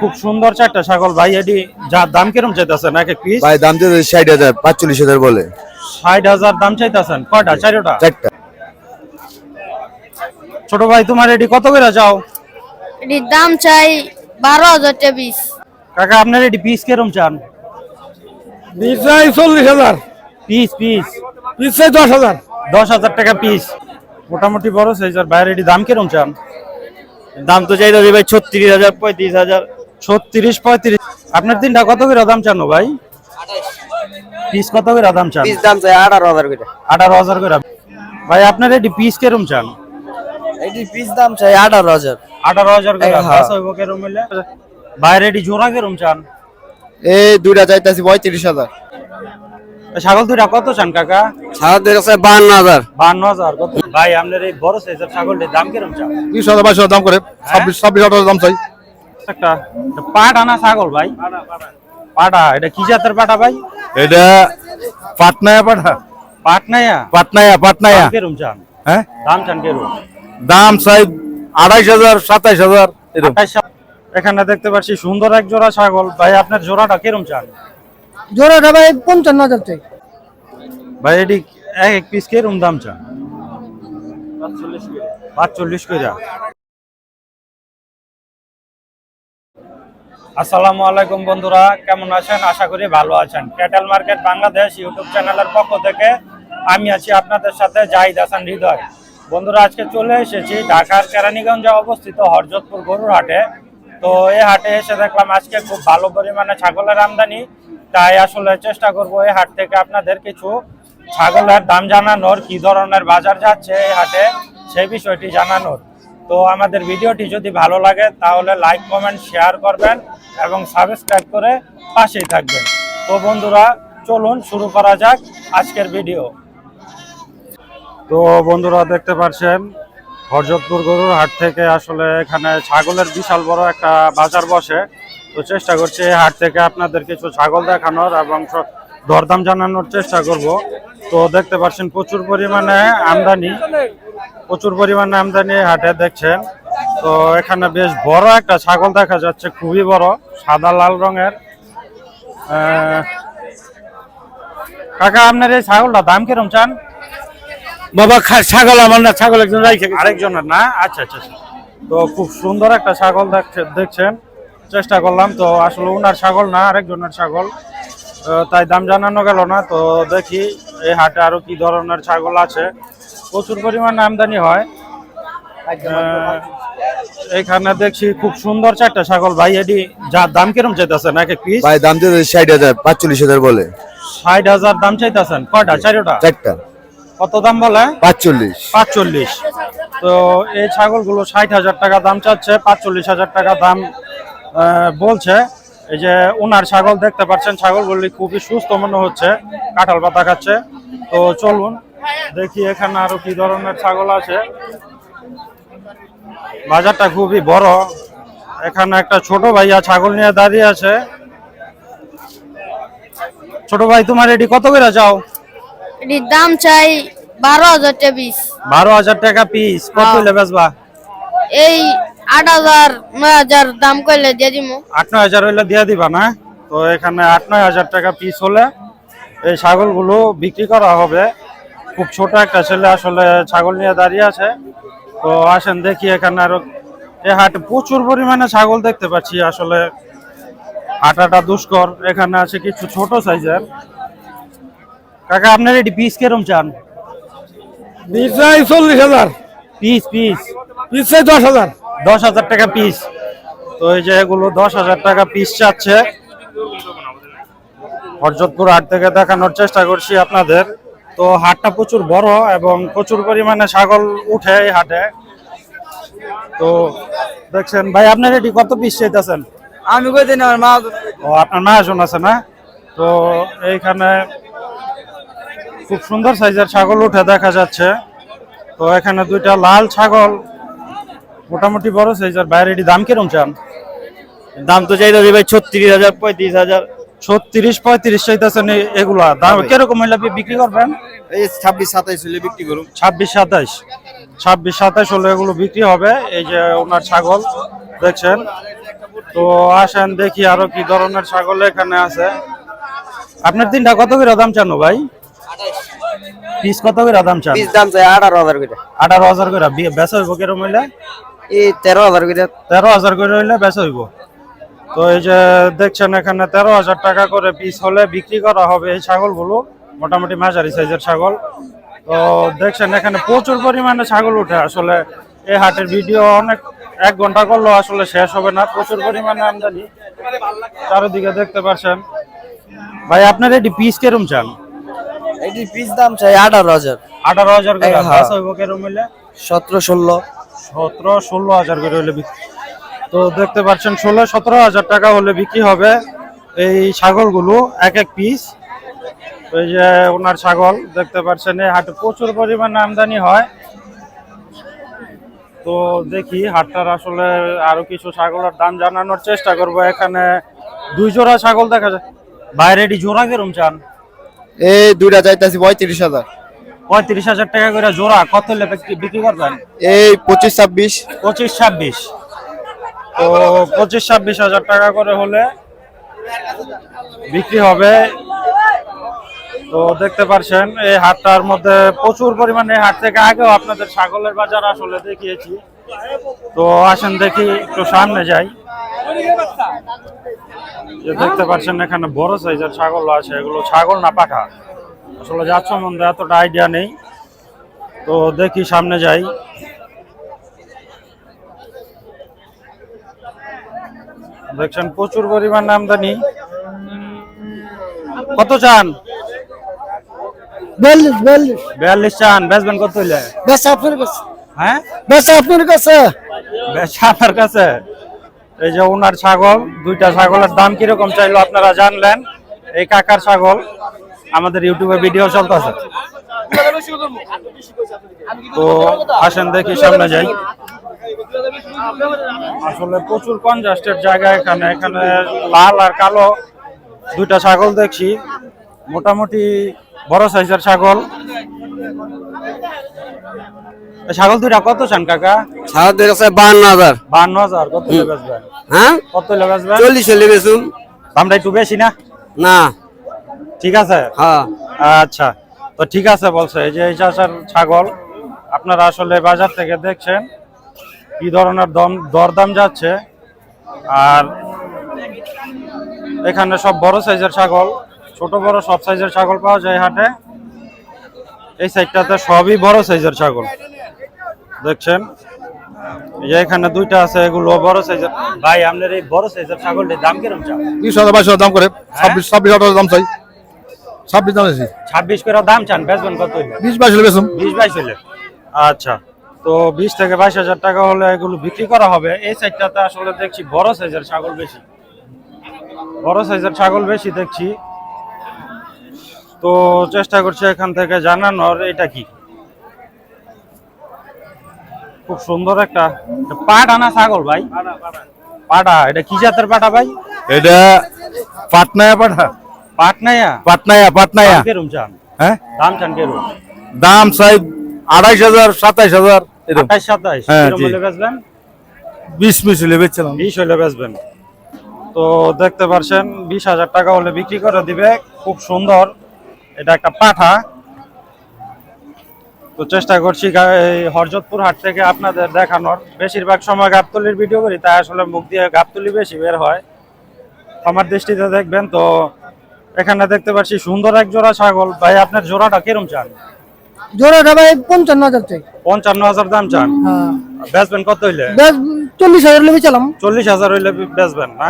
খুব সুন্দর চারটা ছাগল। ভাই এটি যার দাম কিরম চাইতেছেন? এক এক পিস ভাই দাম দিয়ে ষাট হাজার পাঁচচল্লিশ হাজার বলে। ষাট হাজার দাম চাইতেছেন? কয়টা? চারোটা? চারটা। ছোট ভাই তোমার এটি কত করে যাও এটির দাম চাই বারো হাজার টাকা পিস কাকা আপনার এটি পিস কিরম চান? বিশ চাই চল্লিশ হাজার। পিস পিস বিশ চাই দশ হাজার। দশ হাজার টাকা পিস মোটামুটি বড় সাইজের বাইরে এটি দাম কিরম চান? দাম তো চাইতে ভাই ছত্রিশ হাজার পঁয়ত্রিশ হাজার। ছত্রিশ পঁয়ত্রিশ। আপনার তিনটা কত করে দাম চান ভাই? পিস কত করে দাম চান? পিস দাম চাই আঠারো হাজার করে। আঠারো হাজার করে। ভাই আপনার এটি পিস কিরম চান? এটি পিস দাম চাই আঠারো হাজার। আঠারো হাজার করে হ্যাঁ। হইলে বাইরে এটি জোড়া কিরম চান? এই দুইটা চাইতেছি পঁয়ত্রিশ হাজার। ছাগল দুইটা কত চান কাকা? সাদের আছে বান্ন হাজার। বান্ন হাজার কত? ভাই আপনার এই বড় সাইজের ছাগলটির দাম কিরম চান? বিশ হাজার বাইশ হাজার দাম করে। ছাব্বিশ ছাব্বিশ হাজার দাম চাই। একটা পাট আনা ছাগল ভাই? পাটা এটা কি জাতের পাটা ভাই? এটা পাটনায়া পাঠা পাটনায়া? পাটনায়া পাটনায়া। দাম চান? হ্যাঁ? দাম চান কিরম? দাম চাই আড়াইশ হাজার সাতাইশ হাজার এরকম। আঠাইশ সা- এখানে দেখতে পাচ্ছি সুন্দর এক জোড়া ছাগল। ভাই আপনার জোড়াটা কিরম চান? জোড়াটা ভাই পঞ্চান্ন হাজার চাই। ভাই এটি এক এক পিস কিরম দাম চান? পাঁচচল্লিশ কইরা আসসালামু আলাইকুম বন্ধুরা, কেমন আছেন? আশা করি ভালো আছেন। ক্যাটেল মার্কেট বাংলাদেশ ইউটিউব চ্যানেলের পক্ষ থেকে আমি আছি আপনাদের সাথে জাহিদ হাসান হৃদয়। বন্ধুরা, আজকে চলে এসেছি ঢাকার কেরানীগঞ্জে অবস্থিত হরজতপুর গরুর হাটে। তো এই হাটে এসে দেখলাম আজকে খুব ভালো পরিমাণে ছাগলের আমদানি। তাই আসলে চেষ্টা করব এই হাট থেকে আপনাদের কিছু ছাগলের দাম জানানোর, কি ধরনের বাজার যাচ্ছে এই হাটে সেই বিষয়টি জানানোর। তো আমাদের ভিডিওটি যদি ভালো লাগে তাহলে লাইক কমেন্ট শেয়ার করবেন। এবং সাবস্ক্রাইব করে পাশেই থাকবেন। তো বন্ধুরা, চলুন শুরু করা যাক আজকের ভিডিও তো বন্ধুরা, দেখতে পাচ্ছেন হরজতপুর গরুর হাট থেকে আসলে এখানে ছাগলের বিশাল বড় একটা বাজার বসে। তো চেষ্টা করছি এই হাট থেকে আপনাদের কিছু ছাগল দেখানোর এবং দরদাম জানানোর চেষ্টা করব। তো দেখতে পাচ্ছেন প্রচুর পরিমাণে আমদানি, প্রচুর পরিমাণে আমদানি হাটে, দেখছেন। তো এখানে বেশ বড় একটা ছাগল দেখা যাচ্ছে খুবই বড় সাদা লাল রঙের। আহ, কাকা আপনার এই ছাগলটা দাম কিরম চান? বাবা খা- ছাগল আমার না ছাগল একজন রাইখে আরেকজনের না? আচ্ছা আচ্ছা আচ্ছা। তো খুব সুন্দর একটা ছাগল দেখছে- দেখছেন চেষ্টা করলাম। তো আসলে উনার ছাগল না আরেকজনের ছাগল। তাই দাম জানানো গেল না তো দেখি এই হাটে আরও কি ধরনের ছাগল আছে। প্রচুর পরিমাণে আমদানি হয়। এখানে দেখছি খুব সুন্দর চারটা ছাগল। ভাই এটি যার দাম কিরম চাইতেছেন? এক এক পিস ভাই দাম দিয়ে ষাট হাজার পাঁচচল্লিশ হাজার বলে। ষাট হাজার দাম চাইতেছেন? কয়টা? চারোটা? চারটা। কত দাম বলে? পাঁচচল্লিশ। পাঁচচল্লিশ। তো এই ছাগলগুলো ষাট হাজার টাকা দাম চাচ্ছে পাঁচচল্লিশ হাজার টাকা দাম বলছে। এই যে উনার ছাগল দেখতে পাচ্ছেন ছাগলগুলি খুবই সুস্থ মনে হচ্ছে কাঁঠাল পাতা খাচ্ছে। তো চলুন দেখি এখানে আরও কি ধরনের ছাগল আছে। বাজারটা খুবই বড়। এখানে একটা ছোট ভাইয়া ছাগল নিয়ে দাঁড়িয়ে আছে। ছোট ভাই তোমার এটি কত করে যাও এটির দাম চাই বারো হাজার টাকা পিস বারো হাজার টাকা পিস কত হইলে বেচবা? এই আট হাজার নয় হাজার দাম করলে দিয়ে দিব আট নয় হাজার হইলে দিয়ে দিবা না? তো এখানে আট নয় হাজার টাকা পিস হলে এই ছাগলগুলো বিক্রি করা হবে। খুব ছোট একটা ছেলে আসলে ছাগল নিয়ে দাঁড়িয়ে আছে। তো আসেন দেখি এখানে আরও। এ হাটে প্রচুর পরিমাণে ছাগল দেখতে পাচ্ছি আসলে। হাঁটাটা দুষ্কর এখানে আছে কিছু ছোট সাইজের। কাকা আপনার এটি পিস কেরম চান? বিশ চাই চল্লিশ হাজার। পিস। পিস চাই দশ হাজার। দশ হাজার টাকা পিস। তো এই যে এগুলো দশ হাজার টাকা পিস চাচ্ছে। হরজতপুর হাট থেকে দেখানোর চেষ্টা করছি আপনাদের। তো হাটটা প্রচুর বড় এবং প্রচুর পরিমাণে ছাগল উঠে এই হাটে। তো দেখছেন ভাই আপনার এটি কত পিস চাইতেছেন? আমি কই দিন আমার মা ও আপনার মহাজন আছে না? তো এইখানে খুব সুন্দর সাইজের ছাগল উঠে দেখা যাচ্ছে। তো এখানে দুইটা লাল ছাগল মোটামুটি বড় সাইজের। বাইরে এটি দাম কিরম চান? দাম তো চাইতে ভাই ছত্রিশ হাজার পঁয়ত্রিশ হাজার। ছত্রিশ পঁয়ত্রিশ চাইতেছেন এগুলা। দাম কীরকম হইলে আপনি বিক্রি করবেন? এই ছাব্বিশ সাতাইশ হলে বিক্রি করুন। ছাব্বিশ সাতাইশ। ছাব্বিশ সাতাইশ হলে এগুলো বিক্রি হবে। এই যে ওনার ছাগল দেখছেন? তো আসেন দেখি আরও কি ধরনের ছাগল এখানে আছে। আপনার তিনটা কত করে দাম চান ভাই? পিস কত করে দাম চান? পিস দাম চাই আঠারো হাজার করে। আঠারো হাজার করে। বেচা হইব কিরম হইলে? এই তেরো হাজার করে। তেরো হাজার করে হইলে বেচা হইব। তো এই যে দেখছেন এখানে তেরো হাজার টাকা করে পিস হলে বিক্রি করা হবে এই ছাগলগুলো। মোটামুটি মাঝারি সাইজের ছাগল। তো দেখছেন এখানে প্রচুর পরিমাণে ছাগল উঠে। আসলে এই হাটের ভিডিও অনেক এক ঘণ্টা করলেও আসলে শেষ হবে না। প্রচুর পরিমাণে আমদানি। চারিদিকে দেখতে পাচ্ছেন ভাই আপনার এটি পিস কেরম চান এটি পিস দাম চাই আঠারো হাজার। আঠারো হাজার করে। হ্যাঁ। কেরম হইলে? সতেরো ষোলো। সতেরো ষোলো হাজার করে হলে তো দেখতে পাচ্ছেন ষোলো সতেরো হাজার টাকা হলে বিক্রি হবে এই ছাগলগুলো এক এক পিস এই যে ওনার ছাগল দেখতে পাচ্ছেন এই হাটে প্রচুর পরিমাণে আমদানি হয়। তো দেখি হাটটার আসলে আরও কিছু ছাগলের দাম জানানোর চেষ্টা করব। এখানে দুই জোড়া ছাগল দেখা যায়। বাইরে এটি জোড়া কেরম চান? এই দুইটা চাইতেছি পঁয়ত্রিশ হাজার। পঁয়ত্রিশ হাজার টাকা করে জোড়া কত হলে বিক্রি করবেন? এই পঁচিশ ছাব্বিশ। পঁচিশ ছাব্বিশ। তো পঁচিশ ছাব্বিশ হাজার টাকা করে হলে বিক্রি হবে। তো দেখতে পারছেন, এই হাটটার মধ্যে প্রচুর পরিমাণে হাট থেকে আগেও আপনাদের ছাগলের বাজার আসলে দেখিয়েছি। তো আসেন দেখি, একটু সামনে যাই। দেখতে পাচ্ছেন এখানে বড় সাইজের ছাগল আছে, এগুলো ছাগল না পাঠা আসলে যার সম্বন্ধে এতটা আইডিয়া নেই। তো দেখি সামনে যাই। দেখছেন প্রচুর পরিমাণ আমদানি। কত চান? বিয়াল্লিশ বিয়াল্লিশ। বিয়াল্লিশ চান বেচবেন কত হইলে? বেচা আপনার কাছে। হ্যাঁ? বেচা আপনার কাছে। বেচা আপনার কাছে? এই যে ওনার ছাগল দুইটা ছাগলের দাম কীরকম চাইলো আপনারা জানলেন? এই কাকার ছাগল আমাদের ইউটিউবে ভিডিও চলতেছে। তো আসেন দেখি সামনে যাই। আসলে প্রচুর কনজাস্টেড জায়গা এখানে। এখানে লাল আর কালো দুইটা ছাগল দেখছি। মোটামুটি বড় সাইজের ছাগল। ছাগল দুইটা কত চান কাকা? সাহায্যের কাছে বাহান্ন হাজার। বান্ন হাজার কত হ্যাঁ? কত হলে বেচবেন চল্লিশ হলে বেচুন। দামটা একটু বেশি না? না। ঠিক আছে? হ্যাঁ। আচ্ছা তো ঠিক আছে বলছে এই যে এই চাষার ছাগল আপনারা আসলে বাজার থেকে দেখছেন কি ধরনের দম দরদাম যাচ্ছে। আর এখানে সব বড় সাইজের ছাগল। ছোট বড় সব সাইজের ছাগল পাওয়া যায় হাটে। এই সাইডটাতে সবই বড় সাইজের ছাগল। দেখছেন? যে এখানে দুইটা আছে এগুলো বড় সাইজের। ভাই আপনার এই বড় সাইজের ছাগলটির দাম কীরকম বিশ হাজার বাইশ দাম করে। ছাব্বিশ ছাব্বিশ হাজার দাম চাই। ছাব্বিশ দাম আছে ছাব্বিশ করে দাম চান বেচবেন কত বিশ বাইশ হলে বেচুন। বিশ বাইশ হলে আচ্ছা। তো বিশ থেকে বাইশ হাজার টাকা হলে এগুলো বিক্রি করা হবে। এই সাইডটাতে আসলে দেখছি বড় সাইজের ছাগল বেশি। বড় সাইজের ছাগল বেশি দেখছি। তো চেষ্টা করছি এখান থেকে জানানোর এটা কি? খুব সুন্দর একটা পাট আনা ছাগল ভাই? পাটা এটা কি জাতের পাটা ভাই? এটা পাটনায়া পাট। পাটনায়া? পাটনায়া দাম কেরম চান? হ্যাঁ? দাম চান কেরম? দাম চাই আড়াইশ হাজার সাতাইশ হাজার আঠাইশ সাতাইশ হ্যাঁ, বেচবেন? বিশ মিশ হলে বেচছিলাম। বিশ হলে বেচবেন। তো দেখতে পারছেন বিশ হাজার টাকা হলে বিক্রি করে দিবে। খুব সুন্দর। এটা একটা পাঠা। তো চেষ্টা করছি হরজতপুর হাট থেকে আপনাদের দেখানোর। বেশিরভাগ সময় গাবতলির ভিডিও করি তাই আসলে মুখ দিয়ে গাবতলি বেশি বের হয়। আমার দৃষ্টিতে দেখবেন তো এখানে দেখতে পাচ্ছি সুন্দর এক জোড়া ছাগল। ভাই আপনার জোড়াটা কিরম চান? জোড়াটা ভাই পঞ্চান্ন হাজার চাই পঞ্চান্ন হাজার দাম চান? হ্যাঁ। বেচবেন কত হইলে? চল্লিশ হাজার লেবে চালাম চল্লিশ হাজার হইলে বেচবেন না?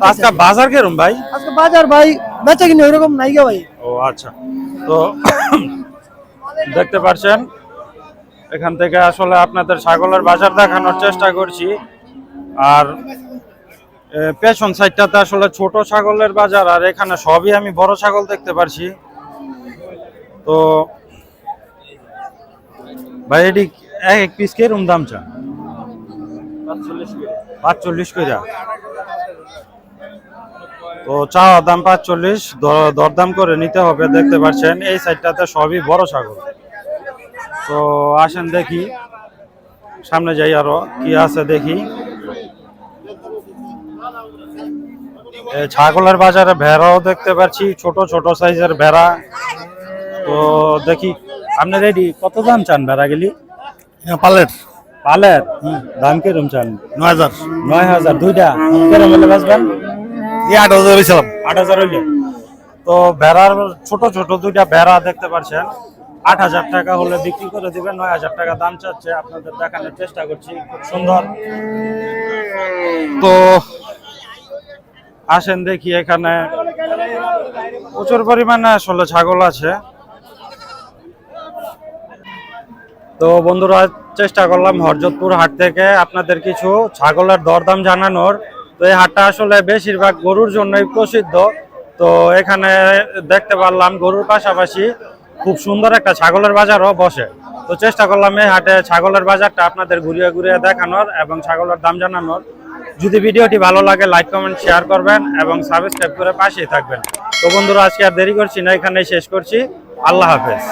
তো আজকে বাজার কিরম ভাই? আজকে বাজার ভাই বেচা কিনে ওইরকম নাই গে ভাই। ও আচ্ছা। তো দেখতে পাচ্ছেন এখান থেকে আসলে আপনাদের ছাগলের বাজার দেখানোর চেষ্টা করছি। আর পেছন সাইডটাতে আসলে ছোট ছাগলের বাজার আর এখানে সবই আমি বড় ছাগল দেখতে পারছি। তো ভাই এটি এক এক পিস কিরম দাম চান? পাঁচচল্লিশ কইরা তো চাওয়া দাম পাঁচচল্লিশ দ- দরদাম করে নিতে হবে দেখতে পাচ্ছেন এই সাইডটাতে সবই বড় ছাগল। তো আসেন দেখি সামনে যাই আরও কি আছে দেখি। ছাগলের বাজারে ভেড়াও দেখতে পাচ্ছি ছোট ছোট সাইজের ভেড়া। তো দেখি আপনি রেডি কত দাম চান ভেড়া গেলি? পালেট পালের। দাম কিরম চান? নয় হাজার। নয় হাজার দুইটা। কিরম হলে বাঁচবেন? আট হাজার হইলে। তো ভেড়ার ছোট ছোট দুইটা ভেড়া দেখতে পাচ্ছেন আট হাজার টাকা হলে বিক্রি করে দিবেন, নয় হাজার টাকা দাম চাচ্ছে। আপনাদের দেখানোর চেষ্টা করছি, খুব সুন্দর। তো আসেন দেখি এখানে। প্রচুর পরিমাণে আসলে ছাগল আছে। তো বন্ধুরা, চেষ্টা করলাম হরজতপুর হাট থেকে আপনাদের কিছু ছাগলের দরদাম জানানোর। তো এই হাটটা আসলে বেশিরভাগ গরুর জন্যই প্রসিদ্ধ। তো এখানে দেখতে পারলাম গরুর পাশাপাশি খুব সুন্দর একটা ছাগলের বাজারও বসে। তো চেষ্টা করলাম এই হাটে ছাগলের বাজারটা আপনাদের ঘুরিয়ে ঘুরিয়ে দেখানোর এবং ছাগলের দাম জানানোর। যদি ভিডিওটি ভালো লাগে লাইক কমেন্ট শেয়ার করবেন এবং সাবস্ক্রাইব করে পাশেই থাকবেন। তো বন্ধুরা, আজকে আর দেরি করছি না, এখানেই শেষ করছি। আল্লাহ হাফেজ।